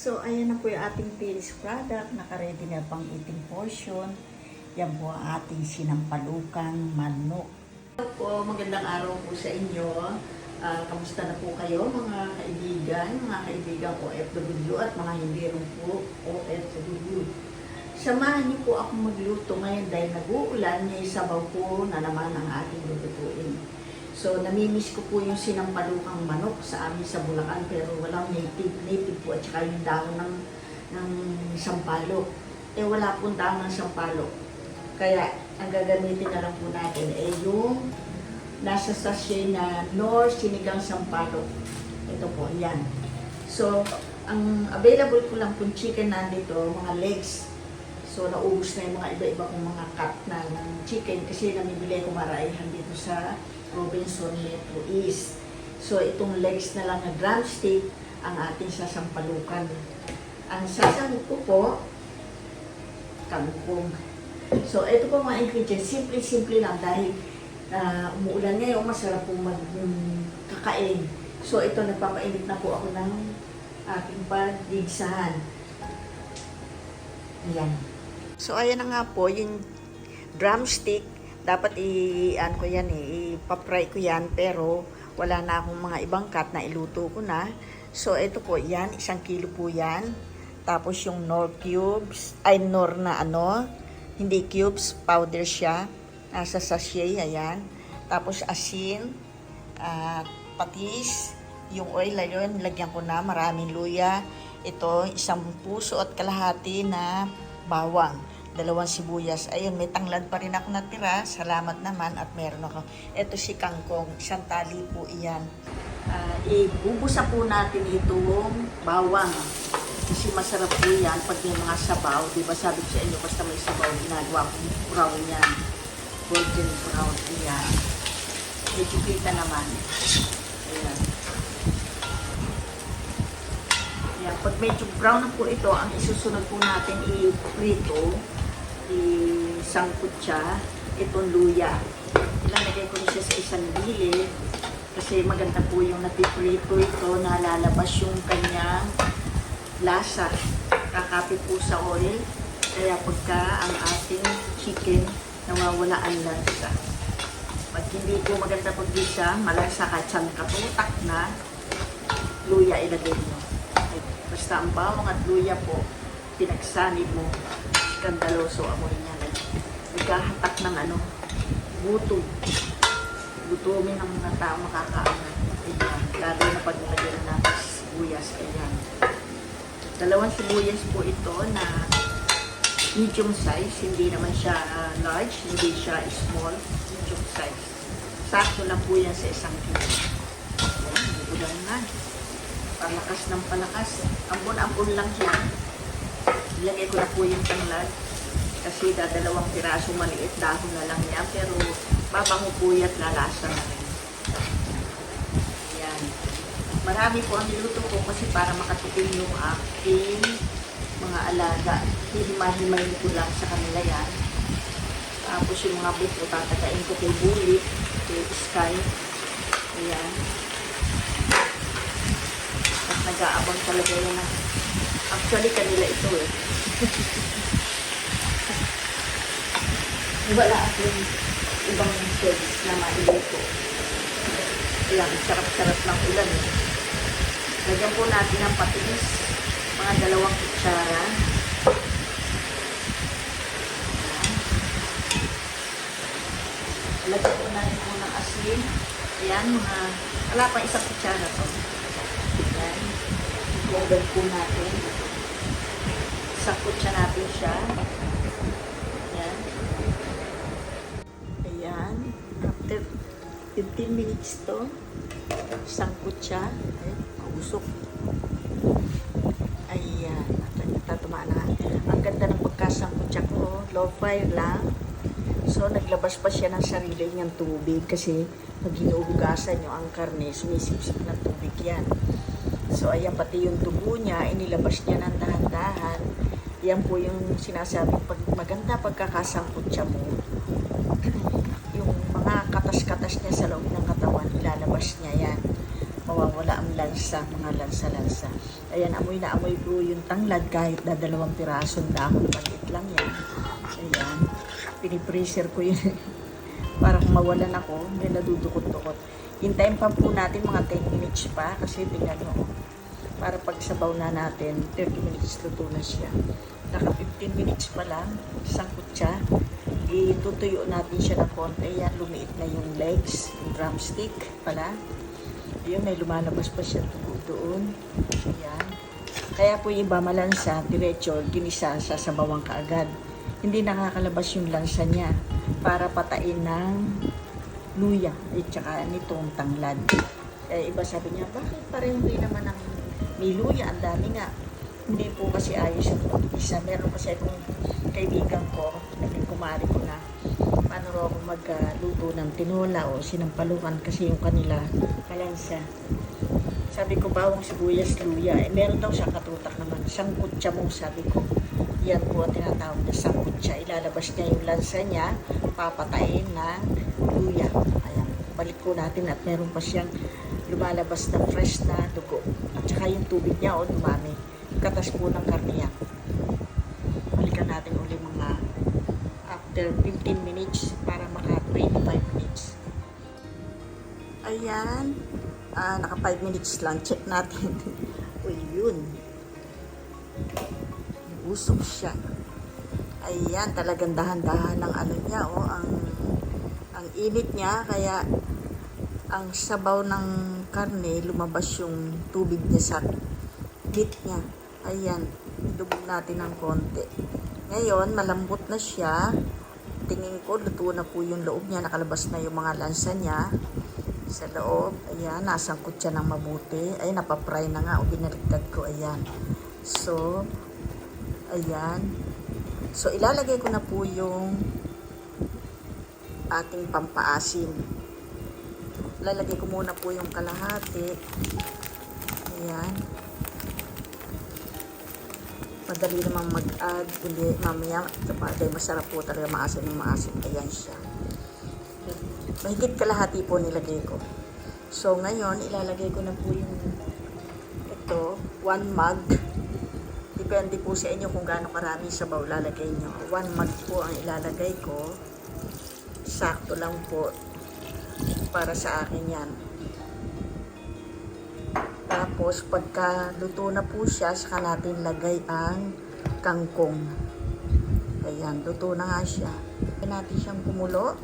So, ayan na po yung ating finished product. Nakaready na pang eating portion. Yan po ang ating sinampalukang manok. Hello po, magandang araw po sa inyo. Ah, kamusta na po kayo mga kaibigan, mga kaibigan OFW at mga hindi rin po OFW. Samahan niyo po ako magluto ngayon dahil nag-uulan, may sabaw po na naman ang ating lulutuin. So, namimiss ko po yung sinampalukang manok sa amin sa Bulacan pero walang native, native po at saka yung dahon ng, ng sampalok. Eh, wala pong dahon ng sampalok. Kaya, ang gagamitin na lang po natin ay yung nasa sachet na Nor Sinigang Sampalok. Ito po, yan. So, ang available ko lang pong chicken nandito, mga legs. So, naubos na yung mga iba-iba kong mga cut na ng chicken kasi namibili ko maraihan dito sa Robinson Metro East. So, itong legs na lang na drumstick ang ating sasampalukan. Ang sasangit ko po, kangkong. So, ito po mga ingredients. Simple-simple lang dahil ah, umuulan ngayon, masarap pong magkakain. So, ito, nagpapainit na po ako ng aking padigsahan. Ayan. So, ayan na nga po, yung drumstick, dapat i, ano ko yan eh, ipapry ko yan, pero wala na akong mga ibang cut na iluto ko na. So, ito po yan, isang kilo po yan. Tapos yung nor cubes, ay nor na ano, hindi cubes, powder siya. Nasa sachet, ayan. Tapos asin, at patis, yung oil na yun, lagyan ko na, maraming luya. Ito, isang puso at kalahati na bawang. Dalawang sibuyas. Ayun, may tanglad pa rin ako natira. Salamat naman at meron ako. Ito si kangkong, isang tali po iyan. Ah, ibubusa po natin itong bawang. Kasi masarap po yan pag may mga sabaw. Di ba sabi ko sa inyo, basta may sabaw, ginagawa ko brown yan. Golden brown yan. Medyo kita naman. Ayan. Ayan. Pag medyo brown na po ito, ang isusunod po natin i-prito, i-sangkot siya, itong luya. Ilalagay ko siya sa isang gilid kasi maganda po yung natiprito ito, nalalabas yung kanyang lasa. Kakapit po sa oil. Kaya pagka ang ating chicken, nawawala ang lasa. Pag hindi po maganda paggisa, malasa ka, tiyan katutak na, luya ilagay mo. Basta ang bawang at luya po, pinagsanib mo, skandaloso amoy niya. Nagkahatak ng ano, gutom. Gutumin ng mga tao makakaanan. Ayan, lalo na pag nilagyan na sibuyas. Ayan. Dalawang sibuyas po ito na medium size, hindi naman siya ah, large, hindi siya small, medium size. Sakto lang po yan sa isang kilo. Ayan, ulan na. Palakas ng palakas. Ambon-ambon lang siya. Ilagay ko na po yung tanglad. Kasi dadalawang piraso maliit, dahon na lang yan. Pero babango po lalasa na rin. Ayan. Marami po ang niluto ko kasi para makatipid yung aking mga alaga. Hihimay-himay ko lang sa kanila yan. Tapos yung mga buto, tatagain ko kay Bully, kay Sky. Ayan. At nag-aabang talaga ng- Actually, kanila ito eh. Wala akong ibang service na mailuto. Ayan, sarap-sarap ng ulan. Lagyan po natin ng patinis, mga dalawang kutsara. Lagyan po natin po ng asin. Ayan, mga, wala pa isang kutsara to. Ayan. Lagyan po natin. Siya natin siya. Ayan. Ayan. After 15 minutes to, sangkot siya. Ayan, mausok. Ayan. Tatamaan na. Ang ganda ng pagkasangkot siya ko. Low fire lang. So, naglabas pa siya ng sarili niyang tubig kasi pag hinuhugasan niyo ang karne, sumisipsip ng tubig yan. So, ayan, pati yung dugo niya, inilabas niya ng dahan-dahan. Yan po yung sinasabi pag maganda pagkakasangkot siya mo. yung mga katas-katas niya sa loob ng katawan, ilalabas niya yan. mawawala ang lansa, mga lansa-lansa. Ayan, amoy na amoy po yung tanglad kahit na dalawang pirasong dahon, maliit lang yan. Ayan, pinipreser ko yun. Para kung mawalan ako, may nadudukot-dukot. Hintayin pa po natin mga 10 minutes pa kasi tingnan mo. Para pag sabaw na natin, 30 minutes luto na siya. Naka 15 minutes pa lang, sangkot siya. Itutuyo natin siya ng konti. Ayan, lumiit na yung legs, yung drumstick pala. Ayun, may lumalabas pa siya doon. Ayan. Kaya po yung iba malansa, diretso, ginisa, sasabawang kaagad. Hindi nakakalabas yung lansa niya para patain ng luya at saka nitong tanglad. Kaya iba sabi niya, bakit pareho rin naman ang may luya? Ang dami nga. Hindi po kasi ayos yung isa. Meron kasi akong kaibigan ko, naging kumari ko na, paano raw ako magluto ng tinola o sinampalukan kasi yung kanila kalansa. Sabi ko, bawang sibuyas, luya. Eh, meron daw siyang katutak naman. Sangkutsa mo, sabi ko. Yan po ang tinatawag na sangkutsa. Ilalabas niya yung lansa niya, papatayin ng luya. Ayan, balik ko natin at meron pa siyang lumalabas na fresh na dugo. At saka yung tubig niya, o dumami. Katas po ng karniya. Balikan natin uli mga after 15 minutes para maka 25 minutes. Ayan. Ah, naka 5 minutes lang. Check natin. Uy, yun. Usok siya. Ayan, talagang dahan-dahan ng ano niya, oh, ang ang init niya, kaya ang sabaw ng karne, lumabas yung tubig niya sa heat niya. Ayan, idubog natin ng konti. Ngayon, malambot na siya. Tingin ko, luto na po yung loob niya. Nakalabas na yung mga lansa niya sa loob. Ayan, nasangkot siya ng mabuti. Ay, napapry na nga. O, binaliktad ko. Ayan. So, ayan. So, ilalagay ko na po yung ating pampaasim. Lalagay ko muna po yung kalahati. Ayan. Madali namang mag-add. Hindi, mamaya, kapag masarap po talaga maasim ng maasim. Ayan siya. Mahigit kalahati po nilagay ko. So, ngayon, ilalagay ko na po yung ito, one mug. Depende po sa inyo kung gaano karami sabaw lalagay nyo. One mug po ang ilalagay ko. Sakto lang po para sa akin yan. Tapos, pagka luto na po siya, saka natin lagay ang kangkong. Ayan, luto na nga siya. Kaya natin siyang kumulo.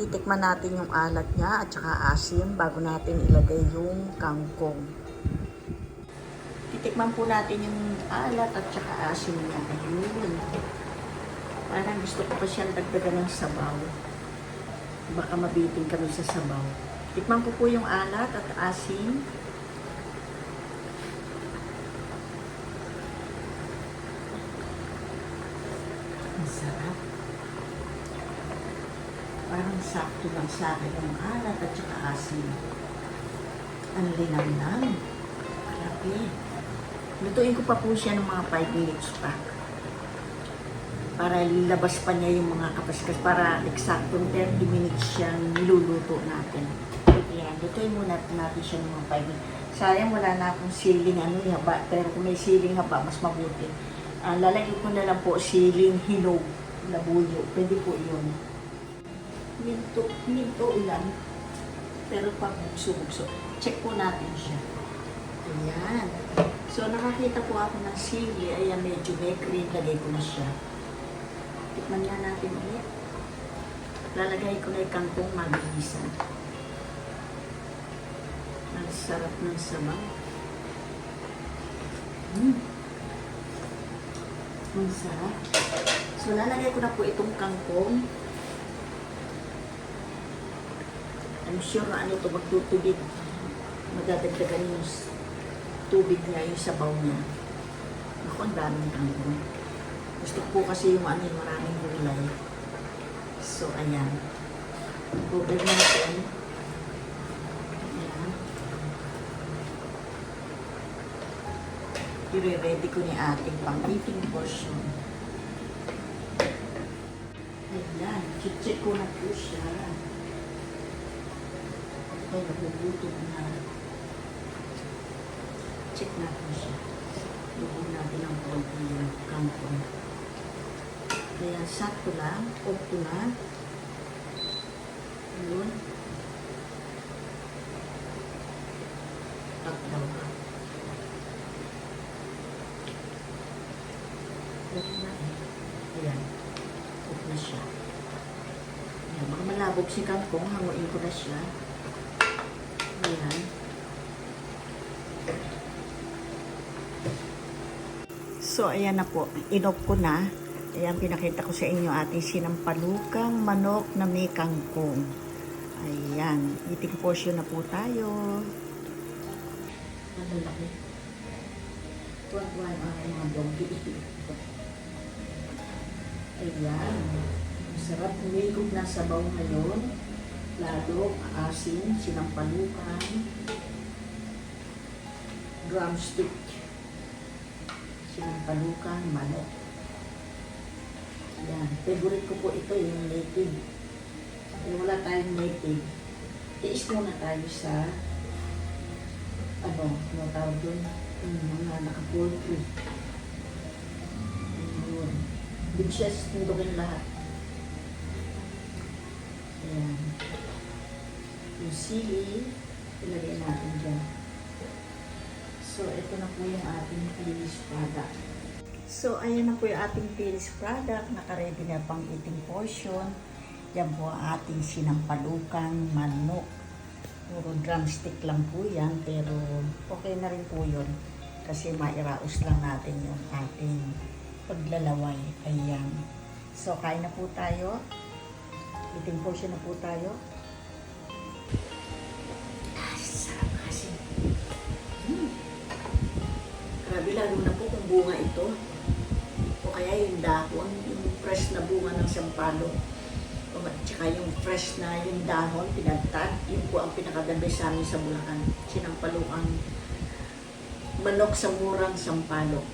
Titikman natin yung alat niya at saka asim bago natin ilagay yung kangkong. Titikman po natin yung alat at saka asim niya. Ayun. Parang gusto ko pa siyang dagdagan ng sabaw. Baka mabitin kami sa sabaw. Tikman ko po yung alat at asim. Ang sarap. Parang sakto lang sa akin ang alat at saka asin. Ang linamnam. Grabe. Lutuin ko pa po siya ng mga 5 minutes pa. Para lilabas pa niya yung mga kapaskas. Para eksaktong 30 minutes siyang niluluto natin. Ayan, lutuin muna natin siya ng mga 5 minutes. Sayang wala na akong siling ano, haba. Pero kung may siling haba, mas mabuti. Ah, lalagyan ko na lang po siling hinog na buyo. Pwede po yun. Minto, minto ilan. Pero pag bugso-bugso. Check po natin siya. Ayan. So, nakakita po ako ng sili. Ayan, medyo may green. Lagay ko na siya. Tikman nga natin ulit. Lalagay ko na yung kangkong mabilisan. Ang sarap ng sabaw. Mm. Ang sarap. So, lalagay ko na po itong kangkong. I'm sure na ano ito, magtutubig. Madadagdagan yung tubig niya, yung sabaw niya. Ako, ang daming kangkong. Gusto ko kasi yung ano, yung maraming gulay. So, ayan. Cover natin. Ayan. I-ready ko ni ating pang-eating portion. Ayan, check ko na po siya. Ay, nagugutom na. check natin siya. Lubog natin ang konti yung kangkong. Kaya sakto lang, okay na. Yun. Takdaw ka. Okay na eh. Ayan. Okay na siya. Ayan, baka malabog si kangkong, hanguin ko na siya. Ayan. So, ayan na po. Inop ko na. Ayan, pinakita ko sa inyo ating sinampalukang manok na may kangkong. Ayan. Eating portion na po tayo. Ang laki. Tuwan-tuwan ang mga doggy. Ayan. Sarap humigop na sabaw ngayon. Lalo, asin, sinampalukan, drumstick, sinampalukan, manok. Yan. Favorite ko po ito, yung native. Kung wala tayong native, tiis muna tayo sa ano, ano tawag doon? Yung mga naka-poultry. Yun. Beaches, tundugin lahat. Ayan. Yung sili, ilagay natin dyan. So, ito na po yung ating finished product. So, ayan na po yung ating finished product. Nakaready na pang eating portion. Yan po ang ating sinampalukang manok. Puro drumstick lang po yan, pero okay na rin po yun. Kasi mairaos lang natin yung ating paglalaway. Ayan. So, kain na po tayo. Eating portion na po tayo. Sarap kasi. Hmm. Grabe, lalo na po kung bunga ito. Yung dahon, yung fresh na bunga ng sampalo. At saka yung fresh na yung dahon, pinagtag. Yun po ang pinakaganda sa amin sa Bulacan. Sinampalo ang manok sa murang sampalo.